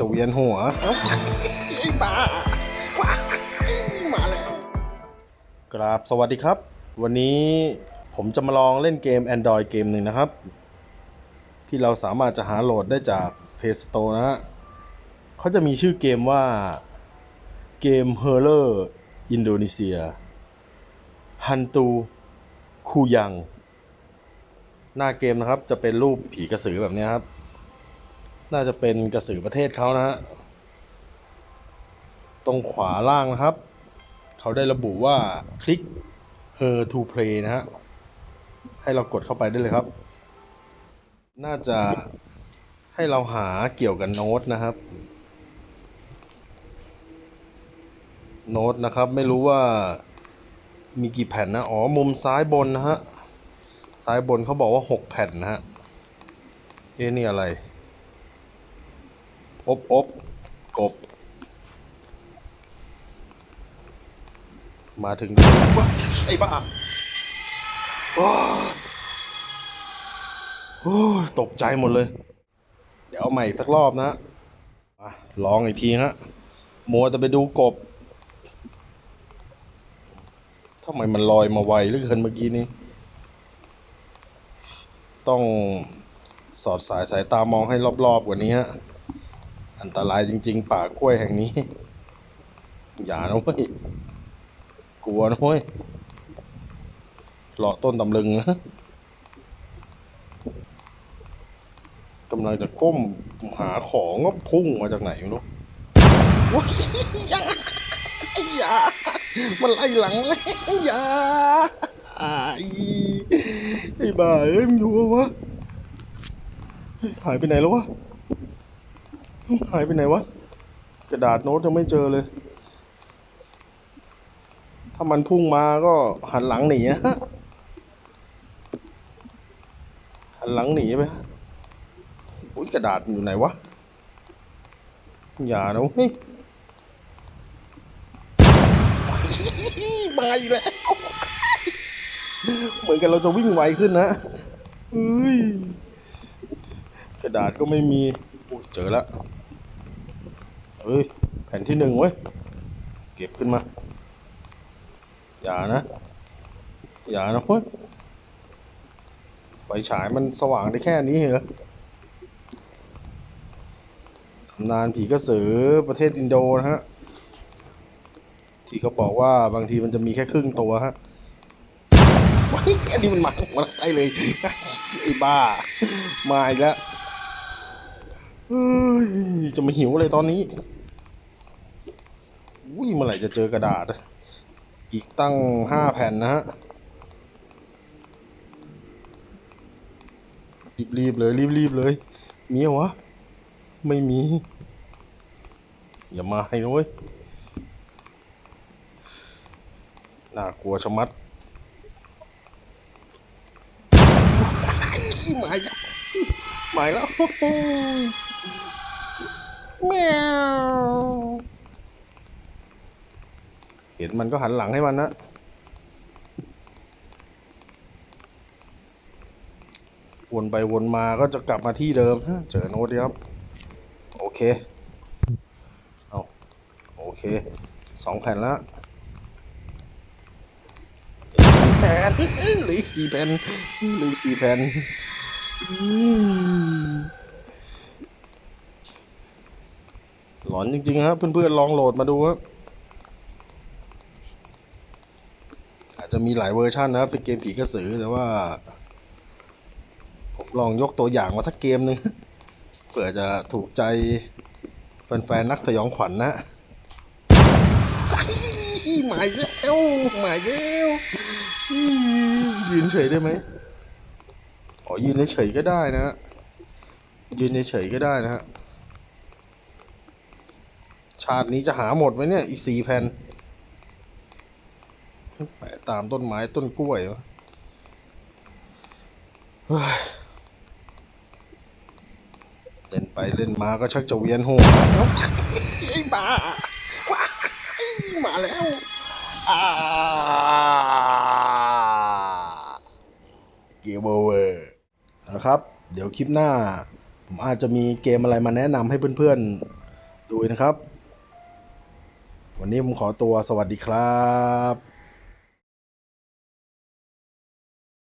จะเวียนหัวไอ้บ้ามาแล้วกราบสวัสดีครับ วันนี้ผมจะมาลองเล่นเกม Android เกมหนึ่งนะครับ ที่เราสามารถจะหาโหลดได้จาก Play Store นะฮะเขาจะมีชื่อเกมว่าเกม h o r r o r Indonesia ฮันตูคูยัง หน้าเกมนะครับจะเป็นรูปผีกระสือแบบนี้ครับ น่าจะเป็นกระสือประเทศเขานะฮะ ตรงขวาล่างนะครับ เขาได้ระบุว่าคลิก her to play นะฮะ ให้เรากดเข้าไปได้เลยครับ น่าจะให้เราหาเกี่ยวกับโน้ตนะครับ โน้ตนะครับไม่รู้ว่ามีกี่แผ่นนะ อ๋อ มุมซ้ายบนนะฮะ ซ้ายบนเขาบอกว่า 6 แผ่นนะฮะ เอ๊ะนี่อะไร อบอบกบ มาถึงไอ้บ้าโอ้โอ้ยตกใจหมดเลย เดี๋ยวเอาใหม่อีกสักรอบนะอะลองอีกทีฮะมัวจะไปดูกบทำไมมันลอยมาไวเหลือเกินเมื่อกี้นี้ ต้องสอดสายสายตามองให้รอบๆกว่านี้ฮะ อันตรายจริง ๆ ป่ากล้วยแห่งนี้ อย่านะเว้ย กลัวนะเว้ยเลาะต้นตำลึงนะกำลังจะก้มหาของก็พุ่งมาจากไหนไม่รู้ว้ายอย่าอย่ามันไล่หลังแล้วอย่าไอ้บ้าเอ้ยมันอยู่วะเฮ้หายไปไหนแล้ววะ หายไปไหนวะ กระดาษโน้ตยังไม่เจอเลย ถ้ามันพุ่งมาก็หันหลังหนีนะหันหลังหนีไปอุ้ยกระดาษอยู่ไหนวะ อย่านะเฮ้ยมาอีกแล้ว เหมือนกันเราจะวิ่งไวขึ้นนะเฮ้ยกระดาษก็ไม่มีอุ๊ยเจอแล้ว เฮ้ยแผ่นที่หนึ่งเว้ย เก็บขึ้นมา อย่านะ อย่านะเว้ยไฟฉายมันสว่างได้แค่นี้เหรอตำนานผีกระสือประเทศอินโดนะฮะ ที่เขาบอกว่าบางทีมันจะมีแค่ครึ่งตัวฮะว้ายอันนี้มันมามาใส่เลยไอ้บ้า มาอีกแล้ว จะมาหิวอะไรตอนนี้ อุ้ยเมื่อไหร่จะเจอกระดาษ อีกตั้งห้าแผ่นนะฮะ รีบๆเลย รีบๆเลย มีเหรอวะ ไม่มี อย่ามาให้นะเว้ย น่ากลัวชะมัดมาอีกแล้วมาอีกแล้ว แมวเห็นมันก็หันหลังให้มันนะวนไปวนมาก็จะกลับมาที่เดิมเจอโน้ตครับ โอเค เอาโอเคสองแผ่นละแผ่นหลืออีกสี่แผ่นหลืออีกสี่แผ่นอืม หลอนจริงๆครับเพื่อนๆลองโหลดมาดูครับอาจจะมีหลายเวอร์ชันนะครับเป็นเกมผีกระสือแต่ว่า ผมลองยกตัวอย่างมาสักเกมหนึ่งเผื่อจะถูกใจแฟนๆนักสยองขวัญนะหมาอีกแล้วหมาอีกแล้วยืนเฉยได้ไหมอ๋อยืนเฉยก็ได้นะฮะยืนเฉยก็ได้นะฮะ ชาตินี้จะหาหมดไหมเนี่ย อีกสี่แผ่นแปะตามต้นไม้ต้นกล้วยวะเล่นไปเล่นมาก็ชักจะเวียนหัวไอ้บ้ามาแล้วเกมโอเวอร์นะครับ เดี๋ยวคลิปหน้า ผมอาจจะมีเกมอะไรมาแนะนำให้เพื่อนๆดูนะครับ วันนี้ผมขอตัวสวัสดีครับ